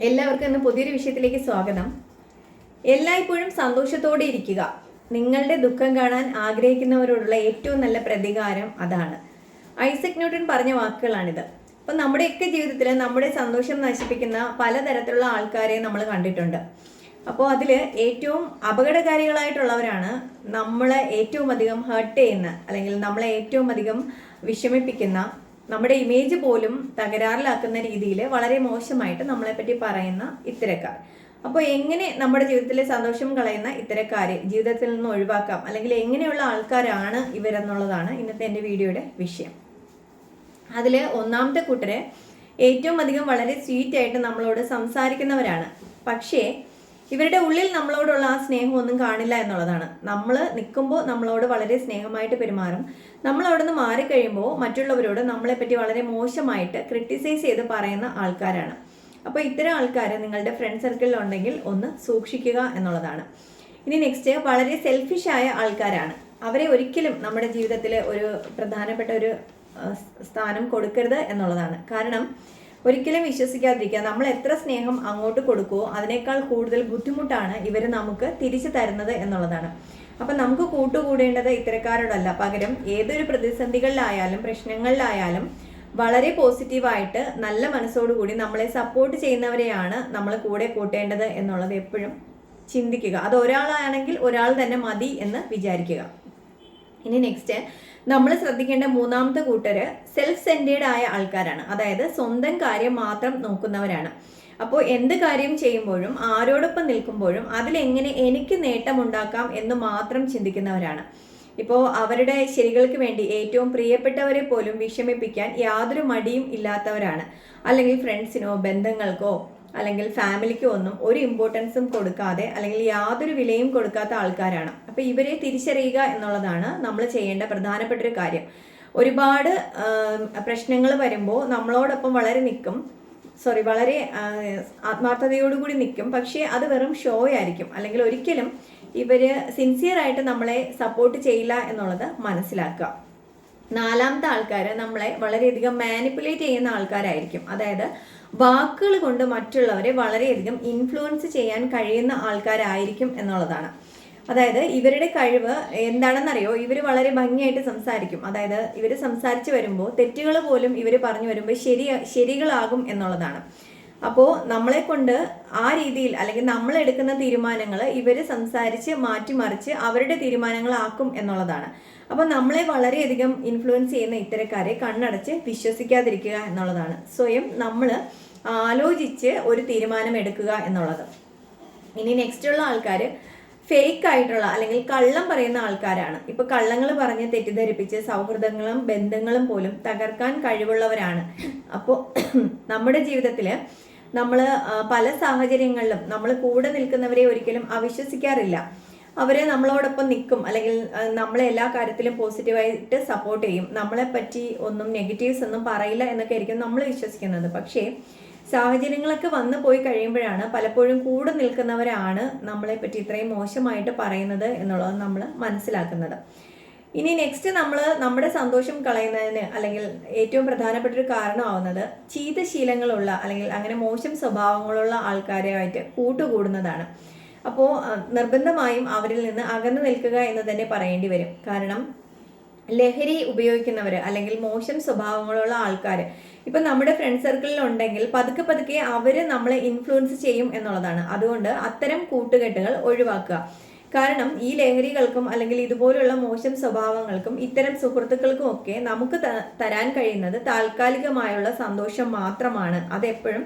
എല്ലാവർക്കും ഇന്ന് പുതിയൊരു വിഷയത്തിലേക്ക് സ്വാഗതം. എല്ലായ്പ്പോഴും സന്തോഷത്തോടെ ഇരിക്കുക. നിങ്ങളുടെ ദുഃഖം കാണാൻ ആഗ്രഹിക്കുന്നവരോടുള്ള ഏറ്റവും നല്ല പ്രതികാരം അതാണ്. ഐസക് ന്യൂട്ടൺ പറഞ്ഞ വാക്കുകളാണിത്. അപ്പം നമ്മുടെയൊക്കെ ജീവിതത്തിൽ നമ്മുടെ സന്തോഷം നശിപ്പിക്കുന്ന പലതരത്തിലുള്ള ആൾക്കാരെ നമ്മൾ കണ്ടിട്ടുണ്ട്. അപ്പോൾ അതിൽ ഏറ്റവും അപകടകാരികളായിട്ടുള്ളവരാണ് നമ്മളെ ഏറ്റവും അധികം ഹേർട്ട് ചെയ്യുന്ന അല്ലെങ്കിൽ നമ്മളെ ഏറ്റവും അധികം വിഷമിപ്പിക്കുന്ന നമ്മുടെ ഇമേജ് പോലും തകരാറിലാക്കുന്ന രീതിയിൽ വളരെ മോശമായിട്ട് നമ്മളെപ്പറ്റി പറയുന്ന ഇത്തരക്കാർ. അപ്പോൾ എങ്ങനെ നമ്മുടെ ജീവിതത്തിലെ സന്തോഷം കളയുന്ന ഇത്തരക്കാരെ ജീവിതത്തിൽ നിന്ന് ഒഴിവാക്കാം? അല്ലെങ്കിൽ എങ്ങനെയുള്ള ആൾക്കാരാണ് ഇവരെന്നുള്ളതാണ് ഇന്നത്തെ എന്റെ വീഡിയോയുടെ വിഷയം. അതിൽ ഒന്നാമത്തെ കൂട്ടരെ ഏറ്റവും അധികം വളരെ സ്വീറ്റ് ആയിട്ട് നമ്മളോട് സംസാരിക്കുന്നവരാണ്. പക്ഷേ ഇവരുടെ ഉള്ളിൽ നമ്മളോടുള്ള ആ സ്നേഹമൊന്നും കാണില്ല എന്നുള്ളതാണ്. നമ്മൾ നിൽക്കുമ്പോൾ നമ്മളോട് വളരെ സ്നേഹമായിട്ട് പെരുമാറും. നമ്മൾ അവിടെ നിന്ന് മാറിക്കഴിയുമ്പോൾ മറ്റുള്ളവരോട് നമ്മളെപ്പറ്റി വളരെ മോശമായിട്ട് ക്രിട്ടിസൈസ് ചെയ്ത് പറയുന്ന ആൾക്കാരാണ്. അപ്പോൾ ഇത്തരം ആൾക്കാർ നിങ്ങളുടെ ഫ്രണ്ട് സർക്കിളിൽ ഉണ്ടെങ്കിൽ ഒന്ന് സൂക്ഷിക്കുക എന്നുള്ളതാണ്. ഇനി നെക്സ്റ്റ് വളരെ സെൽഫിഷ് ആയ ആൾക്കാരാണ്. അവരെ ഒരിക്കലും നമ്മുടെ ജീവിതത്തിൽ ഒരു പ്രധാനപ്പെട്ട ഒരു സ്ഥാനം കൊടുക്കരുത് എന്നുള്ളതാണ്. കാരണം ഒരിക്കലും വിശ്വസിക്കാതിരിക്കുക. നമ്മൾ എത്ര സ്നേഹം അങ്ങോട്ട് കൊടുക്കുമോ അതിനേക്കാൾ കൂടുതൽ ബുദ്ധിമുട്ടാണ് ഇവർ നമുക്ക് തിരിച്ചു തരുന്നത് എന്നുള്ളതാണ്. അപ്പം നമുക്ക് കൂട്ടുകൂടേണ്ടത് ഇത്തരക്കാരോടല്ല. പകരം ഏതൊരു പ്രതിസന്ധികളിലായാലും പ്രശ്നങ്ങളിലായാലും വളരെ പോസിറ്റീവായിട്ട് നല്ല മനസ്സോടുകൂടി നമ്മളെ സപ്പോർട്ട് ചെയ്യുന്നവരെയാണ് നമ്മൾ കൂടെ കൂട്ടേണ്ടത് എന്നുള്ളത് എപ്പോഴും ചിന്തിക്കുക. അത് ഒരാളാണെങ്കിൽ ഒരാൾ തന്നെ മതി എന്ന് വിചാരിക്കുക. ഇനി നെക്സ്റ്റ് നമ്മൾ ശ്രദ്ധിക്കേണ്ട മൂന്നാമത്തെ കൂട്ടര് സെൽഫ് സെന്റേഡ് ആയ ആൾക്കാരാണ്. അതായത് സ്വന്തം കാര്യം മാത്രം നോക്കുന്നവരാണ്. അപ്പോൾ എന്ത് കാര്യം ചെയ്യുമ്പോഴും ആരോടൊപ്പം നിൽക്കുമ്പോഴും അതിലെങ്ങനെ എനിക്ക് നേട്ടമുണ്ടാക്കാം എന്ന് മാത്രം ചിന്തിക്കുന്നവരാണ്. ഇപ്പോൾ അവരുടെ ശരികൾക്ക് വേണ്ടി ഏറ്റവും പ്രിയപ്പെട്ടവരെ പോലും വിഷമിപ്പിക്കാൻ യാതൊരു മടിയും ഇല്ലാത്തവരാണ്. അല്ലെങ്കിൽ ഫ്രണ്ട്സിനോ ബന്ധങ്ങൾക്കോ അല്ലെങ്കിൽ ഫാമിലിക്കോ ഒന്നും ഒരു ഇമ്പോർട്ടൻസും കൊടുക്കാതെ അല്ലെങ്കിൽ യാതൊരു വിലയും കൊടുക്കാത്ത ആൾക്കാരാണ്. അപ്പോൾ ഇവരെ തിരിച്ചറിയുക എന്നുള്ളതാണ് നമ്മൾ ചെയ്യേണ്ട പ്രധാനപ്പെട്ട ഒരു കാര്യം. ഒരുപാട് പ്രശ്നങ്ങൾ വരുമ്പോൾ നമ്മളോടൊപ്പം വളരെ നിൽക്കും സോറി വളരെ ആത്മാർത്ഥതയോടുകൂടി നിൽക്കും പക്ഷേ അത് വെറും ഷോ ആയിരിക്കും. അല്ലെങ്കിൽ ഒരിക്കലും ഇവർ സിൻസിയർ ആയിട്ട് നമ്മളെ സപ്പോർട്ട് ചെയ്യില്ല എന്നുള്ളത് മനസ്സിലാക്കുക. നാലാമത്തെ ആൾക്കാർ നമ്മളെ വളരെയധികം മാനിപ്പുലേറ്റ് ചെയ്യുന്ന ആൾക്കാരായിരിക്കും. അതായത് വാക്കുകൾ കൊണ്ട് മറ്റുള്ളവരെ വളരെയധികം ഇൻഫ്ലുവൻസ് ചെയ്യാൻ കഴിയുന്ന ആൾക്കാരായിരിക്കും എന്നുള്ളതാണ്. അതായത് ഇവരുടെ കഴിവ് എന്താണെന്നറിയോ? ഇവർ വളരെ ഭംഗിയായിട്ട് സംസാരിക്കും. അതായത് ഇവർ സംസാരിച്ച് വരുമ്പോൾ തെറ്റുകൾ പോലും ഇവർ പറഞ്ഞു വരുമ്പോൾ ശരി ശരികളാകും എന്നുള്ളതാണ്. അപ്പോൾ നമ്മളെ കൊണ്ട് ആ രീതിയിൽ അല്ലെങ്കിൽ നമ്മൾ എടുക്കുന്ന തീരുമാനങ്ങൾ ഇവർ സംസാരിച്ച് മാറ്റിമറിച്ച് അവരുടെ തീരുമാനങ്ങളാക്കും എന്നുള്ളതാണ്. അപ്പോൾ നമ്മളെ വളരെയധികം ഇൻഫ്ലുവൻസ് ചെയ്യുന്ന ഇത്തരക്കാരെ കണ്ണടച്ച് വിശ്വസിക്കാതിരിക്കുക എന്നുള്ളതാണ്. സ്വയം നമ്മൾ ആലോചിച്ച് ഒരു തീരുമാനം എടുക്കുക എന്നുള്ളത്. ഇനി നെക്സ്റ്റ് ഉള്ള ആൾക്കാർ ഫേക്ക് ആയിട്ടുള്ള അല്ലെങ്കിൽ കള്ളം പറയുന്ന ആൾക്കാരാണ്. ഇപ്പൊ കള്ളങ്ങൾ പറഞ്ഞ് തെറ്റിദ്ധരിപ്പിച്ച് സൗഹൃദങ്ങളും ബന്ധങ്ങളും പോലും തകർക്കാൻ കഴിവുള്ളവരാണ്. അപ്പോൾ നമ്മുടെ ജീവിതത്തിൽ നമ്മൾ പല സാഹചര്യങ്ങളിലും നമ്മൾ കൂടെ നിൽക്കുന്നവരെ ഒരിക്കലും അവിശ്വസിക്കാറില്ല. അവരെ നമ്മളോടൊപ്പം നിൽക്കും അല്ലെങ്കിൽ നമ്മളെ എല്ലാ കാര്യത്തിലും പോസിറ്റീവായിട്ട് സപ്പോർട്ട് ചെയ്യും. നമ്മളെ പറ്റി ഒന്നും നെഗറ്റീവ്സ് ഒന്നും പറയില്ല എന്നൊക്കെ ആയിരിക്കും നമ്മൾ വിശ്വസിക്കുന്നത്. പക്ഷേ സാഹചര്യങ്ങളൊക്കെ വന്നു പോയി കഴിയുമ്പോഴാണ് പലപ്പോഴും കൂടെ നിൽക്കുന്നവരാണ് നമ്മളെ പറ്റി ഇത്രയും മോശമായിട്ട് പറയുന്നത് എന്നുള്ളത് നമ്മൾ മനസ്സിലാക്കുന്നത്. ഇനി നെക്സ്റ്റ് നമ്മൾ നമ്മുടെ സന്തോഷം കളയുന്നതിന് അല്ലെങ്കിൽ ഏറ്റവും പ്രധാനപ്പെട്ട ഒരു കാരണമാവുന്നത് ചീത്തശീലങ്ങളുള്ള അല്ലെങ്കിൽ അങ്ങനെ മോശം സ്വഭാവങ്ങളുള്ള ആൾക്കാരുമായിട്ട് കൂട്ടുകൂടുന്നതാണ്. അപ്പോൾ നിർബന്ധമായും അവരിൽ നിന്ന് അകന്നു നിൽക്കുക എന്ന് തന്നെ പറയേണ്ടി വരും. കാരണം ലഹരി ഉപയോഗിക്കുന്നവർ അല്ലെങ്കിൽ മോശം സ്വഭാവങ്ങളുള്ള ആൾക്കാർ ഇപ്പൊ നമ്മുടെ ഫ്രണ്ട് സർക്കിളിൽ ഉണ്ടെങ്കിൽ പതുക്കെ പതുക്കെ അവർ നമ്മളെ ഇൻഫ്ലുവൻസ് ചെയ്യും എന്നുള്ളതാണ്. അതുകൊണ്ട് അത്തരം കൂട്ടുകെട്ടുകൾ ഒഴിവാക്കുക. കാരണം ഈ ലഹരികൾക്കും അല്ലെങ്കിൽ ഇതുപോലുള്ള മോശം സ്വഭാവങ്ങൾക്കും ഇത്തരം സുഹൃത്തുക്കൾക്കും ഒക്കെ നമുക്ക് തരാൻ കഴിയുന്നത് താൽക്കാലികമായുള്ള സന്തോഷം മാത്രമാണ്. അതെപ്പോഴും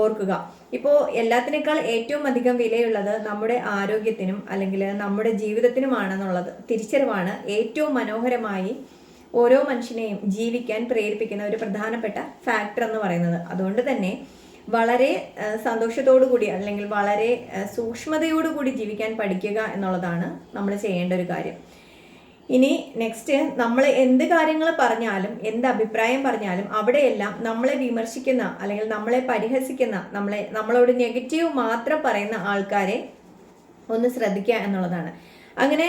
ഓർക്കുക. ഇപ്പോൾ എല്ലാത്തിനേക്കാൾ ഏറ്റവും അധികം വിലയുള്ളത് നമ്മുടെ ആരോഗ്യത്തിനും അല്ലെങ്കിൽ നമ്മുടെ ജീവിതത്തിനുമാണെന്നുള്ളത് തിരിച്ചറിവാണ് ഏറ്റവും മനോഹരമായി ഓരോ മനുഷ്യനെയും ജീവിക്കാൻ പ്രേരിപ്പിക്കുന്ന ഒരു പ്രധാനപ്പെട്ട ഫാക്ടർ എന്ന് പറയുന്നത്. അതുകൊണ്ട് തന്നെ വളരെ സന്തോഷത്തോടു കൂടി അല്ലെങ്കിൽ വളരെ സൂക്ഷ്മതയോടു കൂടി ജീവിക്കാൻ പഠിക്കുക എന്നുള്ളതാണ് നമ്മൾ ചെയ്യേണ്ട ഒരു കാര്യം. ഇനി നെക്സ്റ്റ് നമ്മൾ എന്ത് കാര്യങ്ങൾ പറഞ്ഞാലും എന്ത് അഭിപ്രായം പറഞ്ഞാലും അവിടെയെല്ലാം നമ്മളെ വിമർശിക്കുന്ന അല്ലെങ്കിൽ നമ്മളെ പരിഹസിക്കുന്ന നമ്മളെ നമ്മളോട് നെഗറ്റീവ് മാത്രം പറയുന്ന ആൾക്കാരെ ഒന്ന് ശ്രദ്ധിക്കുക എന്നുള്ളതാണ്. അങ്ങനെ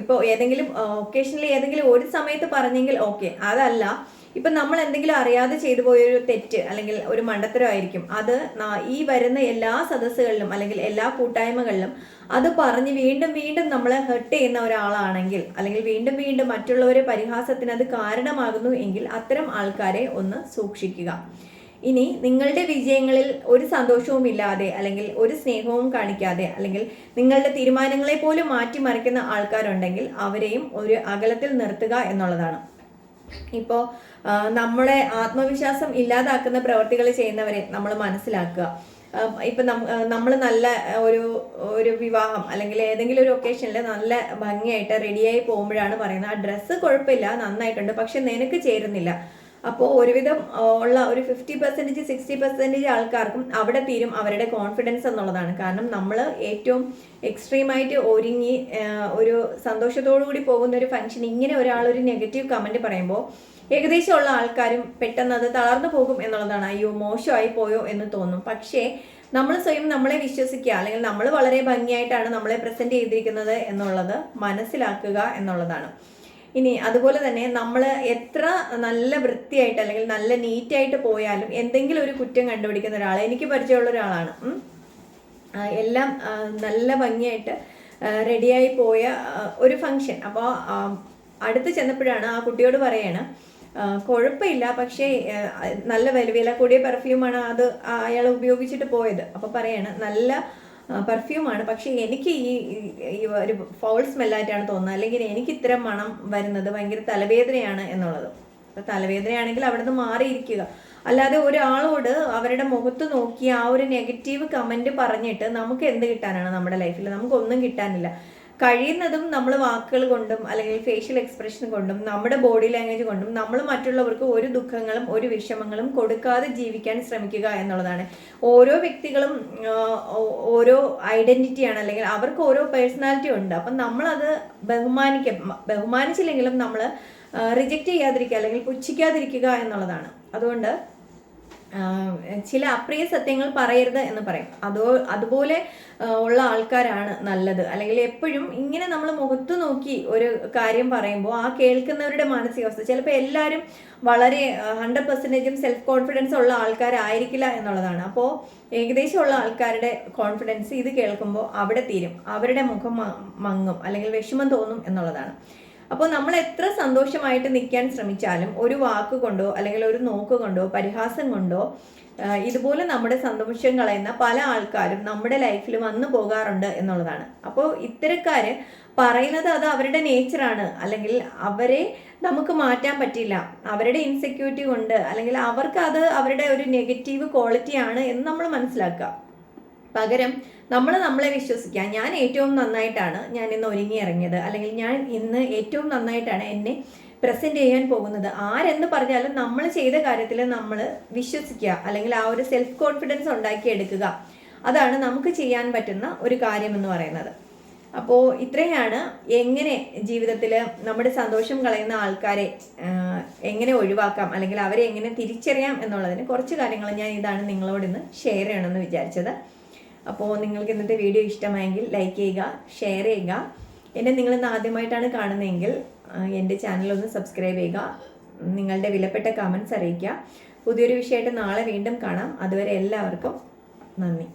ഇപ്പോൾ ഏതെങ്കിലും ഒക്കേഷനിൽ ഏതെങ്കിലും ഒരു സമയത്ത് പറഞ്ഞെങ്കിൽ ഓക്കെ അതല്ല. ഇപ്പം നമ്മൾ എന്തെങ്കിലും അറിയാതെ ചെയ്തു പോയൊരു തെറ്റ് അല്ലെങ്കിൽ ഒരു മണ്ടത്തരമായിരിക്കും അത് ഈ വരുന്ന എല്ലാ സദസ്സുകളിലും അല്ലെങ്കിൽ എല്ലാ കൂട്ടായ്മകളിലും അത് പറഞ്ഞ് വീണ്ടും വീണ്ടും നമ്മളെ ഹെർട്ട് ചെയ്യുന്ന ഒരാളാണെങ്കിൽ അല്ലെങ്കിൽ വീണ്ടും വീണ്ടും മറ്റുള്ളവരെ പരിഹാസത്തിന് അത് കാരണമാകുന്നു എങ്കിൽ അത്തരം ആൾക്കാരെ ഒന്ന് സൂക്ഷിക്കുക. ഇനി നിങ്ങളുടെ വിജയങ്ങളിൽ ഒരു സന്തോഷവും ഇല്ലാതെ അല്ലെങ്കിൽ ഒരു സ്നേഹവും കാണിക്കാതെ അല്ലെങ്കിൽ നിങ്ങളുടെ തീരുമാനങ്ങളെ പോലും മാറ്റിമറിക്കുന്ന ആൾക്കാരുണ്ടെങ്കിൽ അവരെയും ഒരു അകലത്തിൽ നിർത്തുക എന്നുള്ളതാണ്. ഇപ്പോൾ നമ്മുടെ ആത്മവിശ്വാസം ഇല്ലാതാക്കുന്ന പ്രവർത്തികൾ ചെയ്യുന്നവരെ നമ്മൾ മനസ്സിലാക്കുക. ഇപ്പം നമ്മൾ നല്ല ഒരു ഒരു വിവാഹം അല്ലെങ്കിൽ ഏതെങ്കിലും ഒരു ഒക്കേഷനിൽ നല്ല ഭംഗിയായിട്ട് റെഡിയായി പോകുമ്പോഴാണ് പറയുന്നത് ആ ഡ്രസ്സ് കുഴപ്പമില്ല നന്നായിട്ടുണ്ട് പക്ഷെ നിനക്ക് ചേരുന്നില്ല. അപ്പോൾ ഒരുവിധം ഉള്ള ഒരു ഫിഫ്റ്റി പെർസെന്റേജ് സിക്സ്റ്റി പെർസെന്റേജ് ആൾക്കാർക്കും അവിടെ തീരും അവരുടെ കോൺഫിഡൻസ് എന്നുള്ളതാണ്. കാരണം നമ്മൾ ഏറ്റവും എക്സ്ട്രീമായിട്ട് ഒരുങ്ങി ഒരു സന്തോഷത്തോടു കൂടി പോകുന്ന ഒരു ഫംഗ്ഷൻ ഇങ്ങനെ ഒരാൾ ഒരു നെഗറ്റീവ് കമന്റ് പറയുമ്പോൾ ഏകദേശം ഉള്ള ആൾക്കാരും പെട്ടെന്ന് അത് തളർന്നു പോകും എന്നുള്ളതാണ്. അയ്യോ മോശമായി പോയോ എന്ന് തോന്നും. പക്ഷേ നമ്മൾ സ്വയം നമ്മളെ വിശ്വസിക്കുക അല്ലെങ്കിൽ നമ്മൾ വളരെ ഭംഗിയായിട്ടാണ് നമ്മളെ പ്രസന്റ് ചെയ്തിരിക്കുന്നത് എന്നുള്ളത് മനസ്സിലാക്കുക എന്നുള്ളതാണ്. ഇനി അതുപോലെ തന്നെ നമ്മൾ എത്ര നല്ല വൃത്തിയായിട്ട് അല്ലെങ്കിൽ നല്ല നീറ്റായിട്ട് പോയാലും എന്തെങ്കിലും ഒരു കുറ്റം കണ്ടുപിടിക്കുന്ന ഒരാൾ എനിക്ക് പരിചയമുള്ള ഒരാളാണ്. എല്ലാം നല്ല ഭംഗിയായിട്ട് റെഡിയായി പോയ ഒരു ഫങ്ഷൻ അപ്പോൾ അടുത്ത് ചെന്നപ്പോഴാണ് ആ കുട്ടിയോട് പറയണം കുഴപ്പമില്ല പക്ഷേ നല്ല വില വില കൂടിയ പെർഫ്യൂമാണ് അത് അയാൾ ഉപയോഗിച്ചിട്ട് പോയത്. അപ്പോൾ പറയണം നല്ല പെർഫ്യൂമാണ് പക്ഷേ എനിക്ക് ഈ ഒരു ഫൗൾ സ്മെല്ലായിട്ടാണ് തോന്നുന്നത്. അല്ലെങ്കിൽ എനിക്ക് ഇത്തരം മണം വരുന്നത് ഭയങ്കര തലവേദനയാണ് എന്നുള്ളത്. അപ്പോൾ തലവേദനയാണെങ്കിൽ അവിടെ നിന്ന് മാറിയിരിക്കുക. അല്ലാതെ ഒരാളോട് അവരുടെ മുഖത്ത് നോക്കി ആ ഒരു നെഗറ്റീവ് കമന്റ് പറഞ്ഞിട്ട് നമുക്ക് എന്ത് കിട്ടാനാണ് നമ്മുടെ ലൈഫിൽ നമുക്കൊന്നും കിട്ടാനില്ല. കഴിയുന്നതും നമ്മൾ വാക്കുകൾ കൊണ്ടും അല്ലെങ്കിൽ ഫേഷ്യൽ എക്സ്പ്രഷൻ കൊണ്ടും നമ്മുടെ ബോഡി ലാംഗ്വേജ് കൊണ്ടും നമ്മൾ മറ്റുള്ളവർക്ക് ഒരു ദുഃഖങ്ങളും ഒരു വിഷമങ്ങളും കൊടുക്കാതെ ജീവിക്കാൻ ശ്രമിക്കുക എന്നുള്ളതാണ്. ഓരോ വ്യക്തികളും ഓരോ ഐഡന്റിറ്റിയാണ് അല്ലെങ്കിൽ അവർക്ക് ഓരോ പേഴ്സണാലിറ്റി ഉണ്ട്. അപ്പം നമ്മളത് ബഹുമാനിക്ക ബഹുമാനിച്ചില്ലെങ്കിലും നമ്മൾ റിജക്റ്റ് ചെയ്യാതിരിക്കുക അല്ലെങ്കിൽ പുച്ഛിക്കാതിരിക്കുക എന്നുള്ളതാണ്. അതുകൊണ്ട് ചില അപ്രിയ സത്യങ്ങൾ പറയരുത് എന്ന് പറയും. അതോ അതുപോലെ ഉള്ള ആൾക്കാരാണ് നല്ലത്. അല്ലെങ്കിൽ എപ്പോഴും ഇങ്ങനെ നമ്മൾ മുഖത്ത് നോക്കി ഒരു കാര്യം പറയുമ്പോൾ ആ കേൾക്കുന്നവരുടെ മാനസികാവസ്ഥ ചിലപ്പോൾ എല്ലാവരും വളരെ ഹൺഡ്രഡ് പെർസെന്റേജും സെൽഫ് കോൺഫിഡൻസ് ഉള്ള ആൾക്കാരായിരിക്കില്ല എന്നുള്ളതാണ്. അപ്പോൾ ഏകദേശം ഉള്ള ആൾക്കാരുടെ കോൺഫിഡൻസ് ഇത് കേൾക്കുമ്പോൾ അവിടെ തീരും. അവരുടെ മുഖം മങ്ങും അല്ലെങ്കിൽ വിഷമം തോന്നും എന്നുള്ളതാണ്. അപ്പോൾ നമ്മൾ എത്ര സന്തോഷമായിട്ട് നിൽക്കാൻ ശ്രമിച്ചാലും ഒരു വാക്ക് കൊണ്ടോ അല്ലെങ്കിൽ ഒരു നോക്ക് കൊണ്ടോ പരിഹാസം കൊണ്ടോ ഇതുപോലെ നമ്മുടെ സന്തോഷം കളയുന്ന പല ആൾക്കാരും നമ്മുടെ ലൈഫിൽ വന്നു പോകാറുണ്ട് എന്നുള്ളതാണ്. അപ്പോൾ ഇത്തരക്കാര് പറയുന്നത് അത് അവരുടെ നേച്ചറാണ് അല്ലെങ്കിൽ അവരെ നമുക്ക് മാറ്റാൻ പറ്റില്ല. അവരുടെ ഇൻസെക്യൂരിറ്റി കൊണ്ട് അല്ലെങ്കിൽ അവർക്ക് അത് അവരുടെ ഒരു നെഗറ്റീവ് ക്വാളിറ്റിയാണ് എന്ന് നമ്മൾ മനസ്സിലാക്കുക. പകരം നമ്മൾ നമ്മളെ വിശ്വസിക്കുക. ഞാൻ ഏറ്റവും നന്നായിട്ടാണ് ഞാൻ ഇന്ന് ഒരുങ്ങി ഇറങ്ങിയത്. അല്ലെങ്കിൽ ഞാൻ ഇന്ന് ഏറ്റവും നന്നായിട്ടാണ് എന്നെ പ്രസന്റ് ചെയ്യാൻ പോകുന്നത്. ആരെന്ന് പറഞ്ഞാലും നമ്മൾ ചെയ്ത കാര്യത്തിൽ നമ്മൾ വിശ്വസിക്കുക. അല്ലെങ്കിൽ ആ ഒരു സെൽഫ് കോൺഫിഡൻസ് ഉണ്ടാക്കിയെടുക്കുക. അതാണ് നമുക്ക് ചെയ്യാൻ പറ്റുന്ന ഒരു കാര്യം എന്ന് പറയുന്നത്. അപ്പോൾ ഇത്രയാണ് എങ്ങനെ ജീവിതത്തിൽ നമ്മുടെ സന്തോഷം കളയുന്ന ആൾക്കാരെ എങ്ങനെ ഒഴിവാക്കാം? അല്ലെങ്കിൽ അവരെ എങ്ങനെ തിരിച്ചറിയാം എന്നുള്ളതിന് കുറച്ച് കാര്യങ്ങൾ ഞാൻ ഇതാണ് നിങ്ങളോട് ഇന്ന് ഷെയർ ചെയ്യണമെന്ന് വിചാരിച്ചത്. അപ്പോൾ നിങ്ങൾക്ക് ഇന്നത്തെ വീഡിയോ ഇഷ്ടമായെങ്കിൽ ലൈക്ക് ചെയ്യുക ഷെയർ ചെയ്യുക. എന്നെ നിങ്ങളിന്ന് ആദ്യമായിട്ടാണ് കാണുന്നതെങ്കിൽ എന്റെ ചാനൽ ഒന്ന് സബ്സ്ക്രൈബ് ചെയ്യുക. നിങ്ങളുടെ വിലപ്പെട്ട കമൻസ് അറിയിക്കുക. പുതിയൊരു വിഷയമായിട്ട് നാളെ വീണ്ടും കാണാം. അതുവരെ എല്ലാവർക്കും നന്ദി.